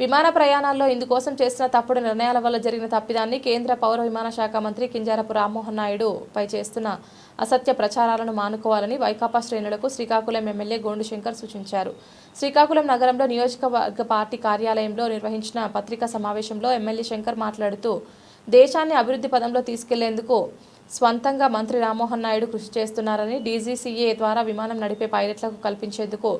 విమాన ప్రయాణాల్లో ఇందుకోసం చేసిన తప్పుడు నిర్ణయాల వల్ల జరిగిన తప్పిదాన్ని కేంద్ర పౌర విమాన శాఖ మంత్రి కింజారపు రామ్మోహన్ నాయుడు పై చేస్తున్న అసత్య ప్రచారాలను మానుకోవాలని వైకాపా శ్రేణులకు శ్రీకాకుళం ఎమ్మెల్యే గోండు శంకర్ సూచించారు. శ్రీకాకుళం నగరంలో నియోజకవర్గ పార్టీ కార్యాలయంలో నిర్వహించిన పత్రికా సమావేశంలో ఎమ్మెల్యే శంకర్ మాట్లాడుతూ దేశాన్ని అభివృద్ధి పదంలో తీసుకెళ్ళేందుకు స్వంతంగా మంత్రి రామ్మోహన్ నాయుడు కృషి చేస్తున్నారని డీజీసీఏ ద్వారా విమానం నడిపే పైలట్లకు కల్పించేందుకు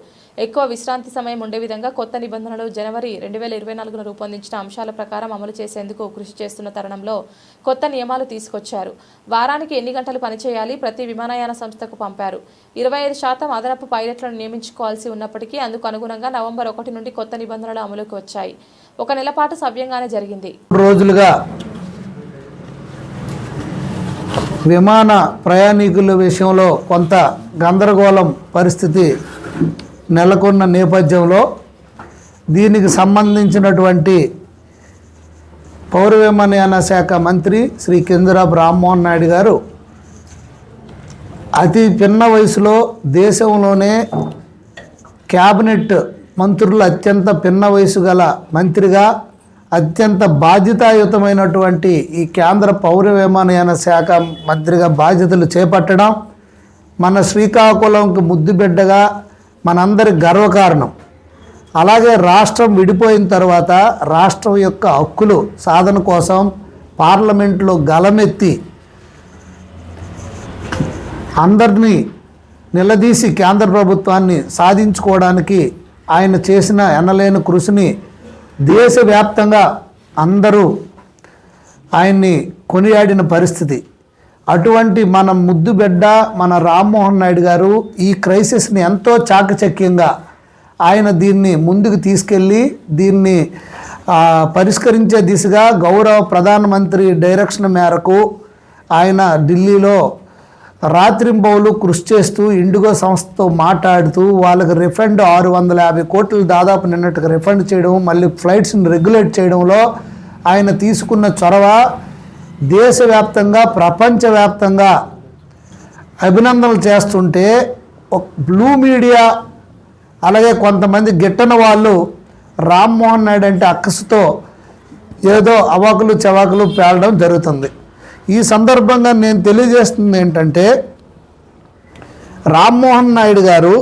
ఎక్కువ విశ్రాంతి సమయం ఉండే విధంగా కొత్త నిబంధనలు జనవరి రెండు వేల ఇరవై నాలుగున రూపొందించిన అంశాల ప్రకారం అమలు చేసేందుకు కృషి చేస్తున్న తరుణంలో కొత్త నియమాలు తీసుకొచ్చారు. వారానికి ఎన్ని గంటలు పనిచేయాలి ప్రతి విమానయాన సంస్థకు పంపారు. ఇరవై ఐదు శాతం అదనపు పైలట్లను నియమించుకోవాల్సి ఉన్నప్పటికీ అందుకు అనుగుణంగా నవంబర్ ఒకటి నుండి కొత్త నిబంధనలు అమలుకు వచ్చాయి. ఒక నెల పాటు సవ్యంగానే జరిగింది. రోజులుగా విమాన ప్రయాణికుల విషయంలో కొంత గందరగోళం పరిస్థితి నెలకొన్న నేపథ్యంలో దీనికి సంబంధించినటువంటి పౌర విమానయాన శాఖ మంత్రి శ్రీ కింజరాపు రామ్మోహన్ నాయుడు గారు అతి పిన్న వయసులో దేశంలోనే క్యాబినెట్ మంత్రులు అత్యంత పిన్న వయసు గల మంత్రిగా అత్యంత బాధ్యతాయుతమైనటువంటి ఈ కేంద్ర పౌర విమానయాన శాఖ మంత్రిగా బాధ్యతలు చేపట్టడం మన శ్రీకాకుళంకి ముద్దుబిడ్డగా మనందరి గర్వకారణం. అలాగే రాష్ట్రం విడిపోయిన తర్వాత రాష్ట్రం యొక్క హక్కులు సాధన కోసం పార్లమెంట్లో గలమెత్తి అందరినీ నిలదీసి కేంద్ర ప్రభుత్వాన్ని సాధించుకోవడానికి ఆయన చేసిన ఎనలేని కృషిని దేశవ్యాప్తంగా అందరూ ఆయన్ని కొనియాడిన పరిస్థితి. అటువంటి మన ముద్దు బిడ్డ మన రామ్మోహన్ నాయుడు గారు ఈ క్రైసిస్ని ఎంతో చాకచక్యంగా ఆయన దీన్ని ముందుకు తీసుకెళ్ళి దీన్ని పరిష్కరించే దిశగా గౌరవ ప్రధానమంత్రి డైరెక్షన్ మేరకు ఆయన ఢిల్లీలో రాత్రింబౌలు కృషి చేస్తూ ఇండిగో సంస్థతో మాట్లాడుతూ వాళ్ళకి రిఫండ్ ఆరు వందల యాభై కోట్లు దాదాపు నిన్నట్టుగా రిఫండ్ చేయడం మళ్ళీ ఫ్లైట్స్ని రెగ్యులేట్ చేయడంలో ఆయన తీసుకున్న చొరవ దేశవ్యాప్తంగా ప్రపంచవ్యాప్తంగా అభినందనలు చేస్తుంటే బ్లూ మీడియా అలాగే కొంతమంది గిట్టన వాళ్ళు రామ్మోహన్ నాయుడు అంటే అక్కసుతో ఏదో అవాకులు చవాకులు పేలడం జరుగుతుంది. ఈ సందర్భంగా నేను తెలియజేస్తుంది ఏంటంటే రామ్మోహన్ నాయుడు గారు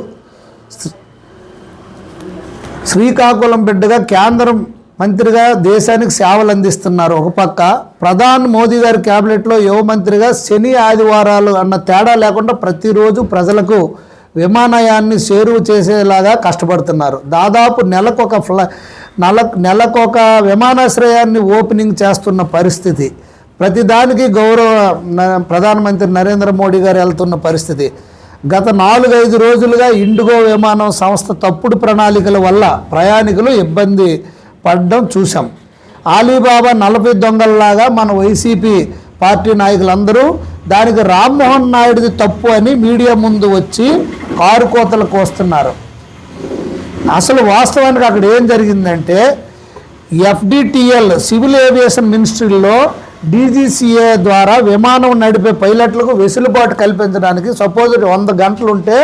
శ్రీకాకుళం బిడ్డగా కేంద్రం మంత్రిగా దేశానికి సేవలు అందిస్తున్నారు. ఒక పక్క ప్రధాని మోదీ గారి క్యాబినెట్లో యువ మంత్రిగా శని ఆదివారాలు అన్న తేడా లేకుండా ప్రతిరోజు ప్రజలకు విమానయాన్ని చేరువ చేసేలాగా కష్టపడుతున్నారు. దాదాపు నెలకొక ఫ్ల నెల నెలకొక విమానాశ్రయాన్ని ఓపెనింగ్ చేస్తున్న పరిస్థితి. ప్రతిదానికి గౌరవ ప్రధానమంత్రి నరేంద్ర మోడీ గారు వెళ్తున్న పరిస్థితి. గత నాలుగైదు రోజులుగా ఇండిగో విమానం సంస్థ తప్పుడు ప్రణాళికల వల్ల ప్రయాణికులు ఇబ్బంది పడడం చూసాం ఆలీబాబా నలభై దొంగల్లాగా మన వైసీపీ పార్టీ నాయకులందరూ దానికి రామ్మోహన్ నాయుడిది తప్పు అని మీడియా ముందు వచ్చి కారు కోతలు కోస్తున్నారు అసలు వాస్తవానికి అక్కడ ఏం జరిగిందంటే ఎఫ్డిటిఎల్ సివిల్ ఏవియేషన్ మినిస్ట్రీలో డీజీసీఏ ద్వారా విమానం నడిపే పైలట్లకు వెసులుబాటు కల్పించడానికి సపోజ్ వంద గంటలు ఉంటే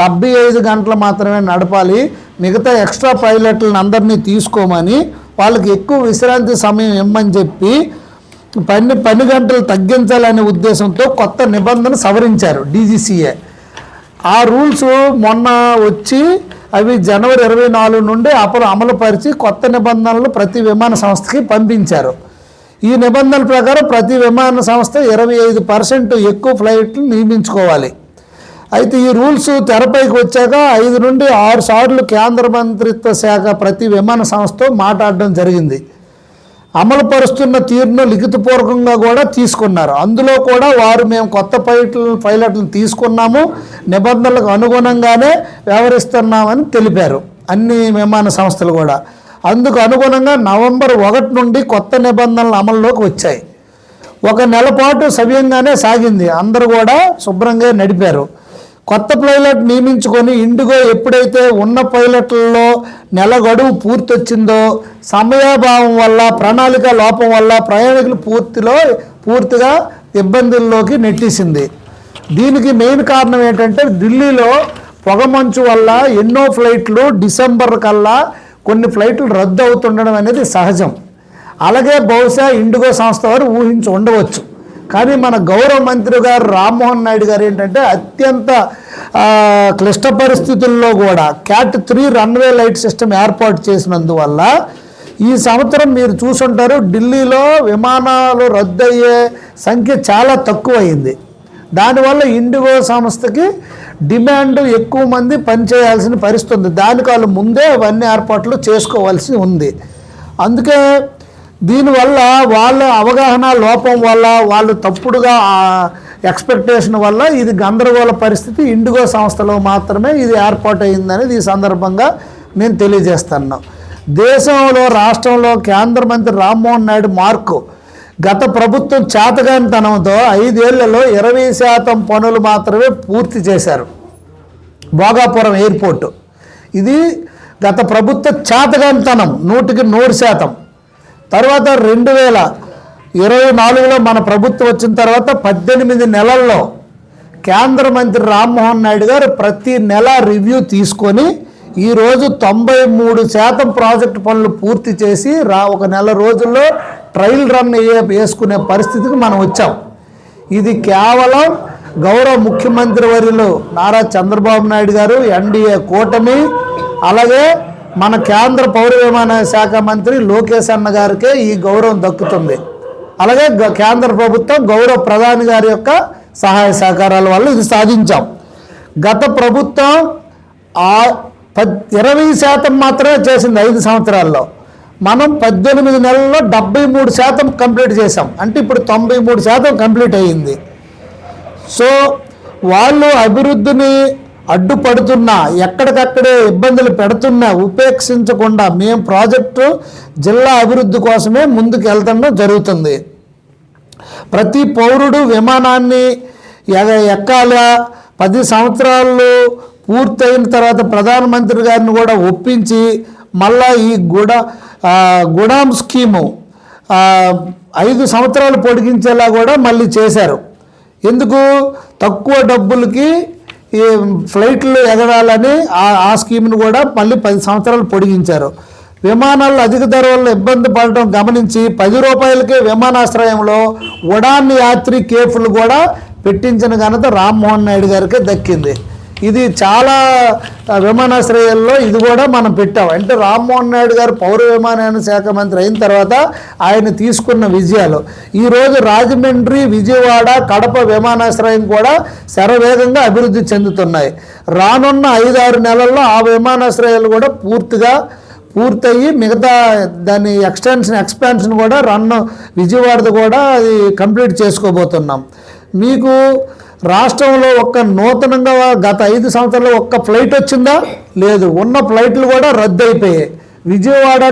డెబ్బై ఐదు గంటలు మాత్రమే నడపాలి. మిగతా ఎక్స్ట్రా పైలట్లను అందరినీ తీసుకోమని వాళ్ళకి ఎక్కువ విశ్రాంతి సమయం ఇమ్మని చెప్పి పని పని గంటలు తగ్గించాలనే ఉద్దేశంతో కొత్త నిబంధన సవరించారు డీజీసీఏ. ఆ రూల్స్ మొన్న వచ్చి అవి జనవరి ఇరవై నాలుగు నుండి అమలు అమలుపరిచి కొత్త నిబంధనలు ప్రతి విమాన సంస్థకి పంపించారు. ఈ నిబంధనల ప్రకారం ప్రతి విమాన సంస్థ ఇరవై ఐదు పర్సెంట్ ఎక్కువ ఫ్లైట్లు నియమించుకోవాలి. అయితే ఈ రూల్స్ తెరపైకి వచ్చాక ఐదు నుండి ఆరు సార్లు కేంద్ర మంత్రిత్వ శాఖ ప్రతి విమాన సంస్థతో మాట్లాడడం జరిగింది. అమలు పరుస్తున్న తీరును లిఖితపూర్వకంగా కూడా తీసుకున్నారు. అందులో కూడా వారు మేము కొత్త పైలట్లు పైలట్లను తీసుకున్నాము. నిబంధనలకు అనుగుణంగానే వ్యవహరిస్తున్నామని తెలిపారు. అన్ని విమాన సంస్థలు కూడా. అందుకు అనుగుణంగా నవంబర్ ఒకటి నుండి కొత్త నిబంధనలు అమల్లోకి వచ్చాయి. ఒక నెల పాటు సవ్యంగానే సాగింది. అందరూ కూడా శుభ్రంగా నడిపారు. కొత్త పైలట్ నియమించుకొని ఇండిగో ఎప్పుడైతే ఉన్న పైలట్లలో నెల గడువు పూర్తి వచ్చిందో సమయాభావం వల్ల ప్రణాళిక లోపం వల్ల ప్రయాణికులు పూర్తిలో పూర్తిగా ఇబ్బందుల్లోకి నెట్టేసింది. దీనికి మెయిన్ కారణం ఏంటంటే ఢిల్లీలో పొగమంచు వల్ల ఎన్నో ఫ్లైట్లు డిసెంబర్ కల్లా కొన్ని ఫ్లైట్లు రద్దు అవుతుండడం అనేది సహజం. అలాగే బహుశా ఇండిగో సంస్థ వారు ఊహించి ఉండవచ్చు. కానీ మన గౌరవ మంత్రి గారు రామ్మోహన్ నాయుడు గారు ఏంటంటే అత్యంత క్లిష్ట పరిస్థితుల్లో కూడా CAT three runway light system ఏర్పాటు చేసినందువల్ల ఈ సంవత్సరం మీరు చూసుంటారు ఢిల్లీలో విమానాలు రద్దయ్యే సంఖ్య చాలా తక్కువైంది. దానివల్ల ఇండిగో సంస్థకి డిమాండ్ ఎక్కువ మంది పనిచేయాల్సిన పరిస్థితి ఉంది. దానికి వాళ్ళు ముందే అవన్నీ ఏర్పాట్లు చేసుకోవాల్సి ఉంది. అందుకే దీనివల్ల వాళ్ళ అవగాహన లోపం వల్ల వాళ్ళు తప్పుడుగా ఎక్స్పెక్టేషన్ వల్ల ఇది గందరగోళ పరిస్థితి. ఇండిగో సంస్థలో మాత్రమే ఇది ఏర్పాటైందనేది ఈ సందర్భంగా నేను తెలియజేస్తున్నాను దేశంలో రాష్ట్రంలో కేంద్ర మంత్రి రామ్మోహన్ నాయుడు మార్కు గత ప్రభుత్వం చేతగానితనంతో ఐదేళ్ళలో ఇరవై శాతం పనులు మాత్రమే పూర్తి చేశారు. భోగాపురం ఎయిర్పోర్టు. ఇది గత ప్రభుత్వ చేతగానితనం నూటికి నూరు శాతం. తర్వాత రెండు వేల ఇరవై నాలుగులో మన ప్రభుత్వం వచ్చిన తర్వాత పద్దెనిమిది నెలల్లో కేంద్ర మంత్రి రామ్మోహన్ నాయుడు గారు ప్రతి నెల రివ్యూ తీసుకొని ఈరోజు తొంభై మూడు శాతం ప్రాజెక్టు పనులు పూర్తి చేసి రా ఒక నెల రోజుల్లో ట్రయల్ రన్ అయ్యే- వేసుకునే పరిస్థితికి మనం వచ్చాం. ఇది కేవలం గౌరవ ముఖ్యమంత్రి వర్యులు నారా చంద్రబాబు నాయుడు గారు ఎన్డీఏ కూటమి అలాగే మన కేంద్ర పౌర విమానయాన శాఖ మంత్రి లోకేష్ అన్న గారికే ఈ గౌరవం దక్కుతుంది. అలాగే కేంద్ర ప్రభుత్వం గౌరవ ప్రధాని గారి యొక్క సహాయ సహకారాల వల్ల ఇది సాధించాం. గత ప్రభుత్వం ఆ పద్ ఇరవై శాతం మాత్రమే చేసింది ఐదు సంవత్సరాల్లో. మనం పద్దెనిమిది నెలల్లో డెబ్బై మూడు శాతం కంప్లీట్ చేసాం అంటే ఇప్పుడు తొంభై మూడు శాతం కంప్లీట్ అయ్యింది. సో వాళ్ళు అభివృద్ధిని అడ్డుపడుతున్నా ఎక్కడికక్కడే ఇబ్బందులు పెడుతున్నా ఉపేక్షించకుండా మేము ప్రాజెక్టు జిల్లా అభివృద్ధి కోసమే ముందుకు వెళ్తడం జరుగుతుంది. ప్రతి పౌరుడు విమానాన్ని ఎక్కాల పది సంవత్సరాలు పూర్తయిన తర్వాత ప్రధానమంత్రి గారిని కూడా ఒప్పించి మళ్ళా ఈ గుడ గుడాం స్కీము ఐదు సంవత్సరాలు పొడిగించేలా కూడా మళ్ళీ చేశారు. ఎందుకు? తక్కువ డబ్బులకి ఈ ఫ్లైట్లు ఎగరాలని ఆ ఆ స్కీమ్ను కూడా మళ్ళీ పది సంవత్సరాలు పొడిగించారు. విమానాలు అధిక ధర వల్ల ఇబ్బంది పడడం గమనించి పది రూపాయలకే విమానాశ్రయంలో ఉడాన్ యాత్రి కేఫ్లు కూడా పెట్టించిన ఘనత రామ్మోహన్ నాయుడు గారికి దక్కింది. ఇది చాలా విమానాశ్రయాల్లో ఇది కూడా మనం పెట్టాం. అంటే రామ్మోహన్ నాయుడు గారు పౌర విమానయాన శాఖ మంత్రి అయిన తర్వాత ఆయన తీసుకున్న విజయాలు. ఈరోజు రాజమండ్రి విజయవాడ కడప విమానాశ్రయం కూడా శరవేగంగా అభివృద్ధి చెందుతున్నాయి. రానున్న ఐదారు నెలల్లో ఆ విమానాశ్రయాలు కూడా పూర్తిగా పూర్తయ్యి మిగతా దాని ఎక్స్టెన్షన్ ఎక్స్పాన్షన్ కూడా రన్ విజయవాడది కూడా అది కంప్లీట్ చేసుకోబోతున్నాం. మీకు రాష్ట్రంలో ఒక్క నూతనంగా గత ఐదు సంవత్సరాల్లో ఒక్క ఫ్లైట్ వచ్చిందా? లేదు. ఉన్న ఫ్లైట్లు కూడా రద్దు అయిపోయాయి విజయవాడ